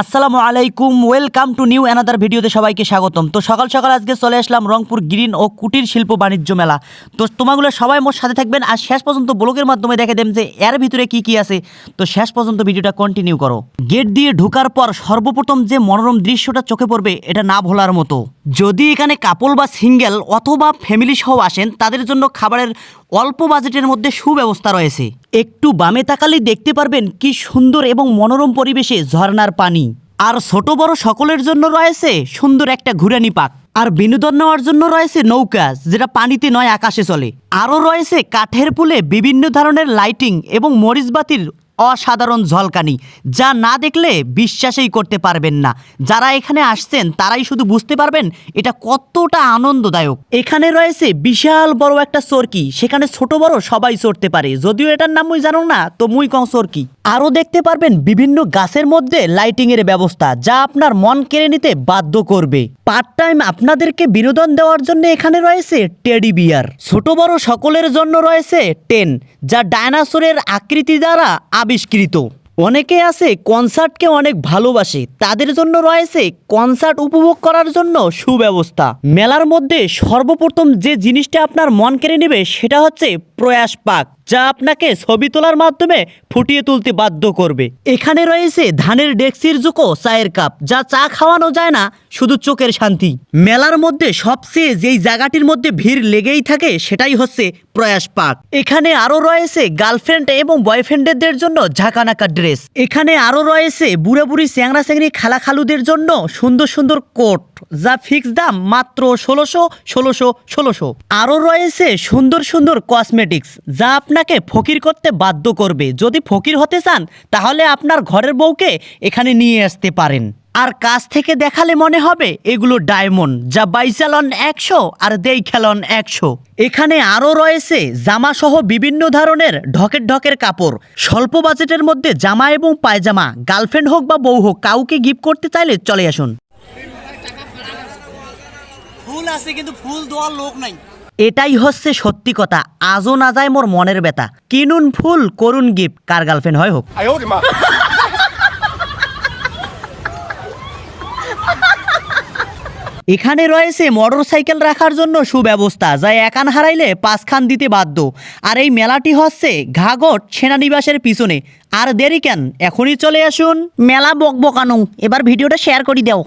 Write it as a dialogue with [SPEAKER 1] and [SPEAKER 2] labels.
[SPEAKER 1] আসসালামু আলাইকুম, welcome to new another ভিডিওতে সবাইকে স্বাগতম। তো সকাল সকাল আজকে চলে আসলাম রংপুর গ্রিন ও কুটির শিল্প বাণিজ্য মেলা। তো তোমাগুলো সবাই মোর সাথে থাকবেন আর শেষ পর্যন্ত ব্লগের মাধ্যমে দেখে দেন যে এর ভিতরে কি কি আছে। তো শেষ পর্যন্ত ভিডিওটা কন্টিনিউ করো। গেট দিয়ে ঢোকার পর সর্বপ্রথম যে মনোরম দৃশ্যটা চোখে পড়বে, এটা না ভোলার মতো। যদি এখানে কাপল বা সিঙ্গেল অথবা ফ্যামিলি সহ আসেন, তাদের জন্য খাবারের অল্প বাজেটের মধ্যে সুব্যবস্থা রয়েছে। একটু বামে তাকালেই দেখতে পারবেন কি সুন্দর এবং মনোরম পরিবেশে ঝর্ণার পানি। আর ছোট বড় সকলের জন্য রয়েছে সুন্দর একটা ঘুরানি পাক আর বিনোদন নেওয়ার জন্য রয়েছে নৌকা, যেটা পানিতে নয়, আকাশে চলে। আরও রয়েছে কাঠের পুলে বিভিন্ন ধরনের লাইটিং এবং মরিচবাতির অসাধারণ ঝলকানি, যা না দেখলে বিশ্বাসই করতে পারবেন না। যারা এখানে আসছেন, তারাই শুধু বুঝতে পারবেন এটা কতটা আনন্দদায়ক। এখানে রয়েছে বিশাল বড় একটা চরকি, সেখানে ছোট বড় সবাই চড়তে পারে। যদিও এটার নাম মুই জানো না, তো মুই কম চরকি। আরও দেখতে পারবেন বিভিন্ন গাছের মধ্যে লাইটিংয়ের ব্যবস্থা, যা আপনার মন কেড়ে নিতে বাধ্য করবে। পার্ট টাইম আপনাদেরকে বিনোদন দেওয়ার জন্য এখানে রয়েছে টেডি বিয়ার। ছোট বড় সকলের জন্য রয়েছে টেন, যা ডায়নাসোরের আকৃতি দ্বারা আবিষ্কৃত। অনেকে আছে কনসার্টকে অনেক ভালোবাসে, তাদের জন্য রয়েছে কনসার্ট উপভোগ করার জন্য সুব্যবস্থা। মেলার মধ্যে সর্বপ্রথম যে জিনিসটা আপনার মন কেড়ে নেবে সেটা হচ্ছে প্রয়াস পাক যা আপনাকে ছবি তোলার মাধ্যমে ফুটিয়ে তুলতে বাধ্য করবে। এখানে রয়েছে ধানের ডেক্সির জুকো, চায়ের কাপ, যা চা খাওয়ানো যায় না, শুধু চোখের শান্তি। মেলার মধ্যে সবচেয়ে যেই জায়গাটির মধ্যে ভিড় লেগেই থাকে, সেটাই হচ্ছে প্রয়াস পাক এখানে আরও রয়েছে গার্লফ্রেন্ড এবং বয়ফ্রেন্ডদের জন্য ঝাঁকানাকা ড্রেস। এখানে আরও রয়েছে বুড়া বুড়ি চ্যাংরা চ্যাংরি খালা খালুদের জন্য সুন্দর সুন্দর কোট, যা ফিক্স দাম মাত্র ষোলোশো ষোলোশো ষোলোশো। আরও রয়েছে সুন্দর সুন্দর কসমেটিক্স যা আপনাকে ফকির করতে বাধ্য করবে। যদি ফকির হতে চান, তাহলে আপনার ঘরের বউকে এখানে নিয়ে আসতে পারেন। আর কাছ থেকে দেখালে মনে হবে, এগুলো ডায়মন্ড, যা বাইচালন একশো আর দেই খেলন একশো। এখানে আরও রয়েছে জামা সহ বিভিন্ন ধরনের ঢকের ঢকের কাপড়। স্বল্প বাজেটের মধ্যে জামা এবং পায়জামা, গার্লফ্রেন্ড হোক বা বউ হোক, কাউকে গিফট করতে চাইলে চলে আসুন।
[SPEAKER 2] ফুল আছে, কিন্তু ফুল দেওয়ার লোক নাই।
[SPEAKER 1] এটাই হচ্ছে সত্যি কথা। আজও না যায় মোর মনের ব্যথা। কিনুন ফুল করুন গিফট কার গার্লফ্রেন্ড হয় হোক। এখানে রয়েছে মোটর সাইকেল রাখার জন্য সুব্যবস্থা যা একান হারাইলে পাঁচখান দিতে বাধ্য। আর এই মেলাটি হচ্ছে ঘাগট সেনানিবাসের পিছনে। আর দেরি কেন? এখনই চলে আসুন। মেলা বকবকানো। এবার ভিডিওটা শেয়ার করে দাও।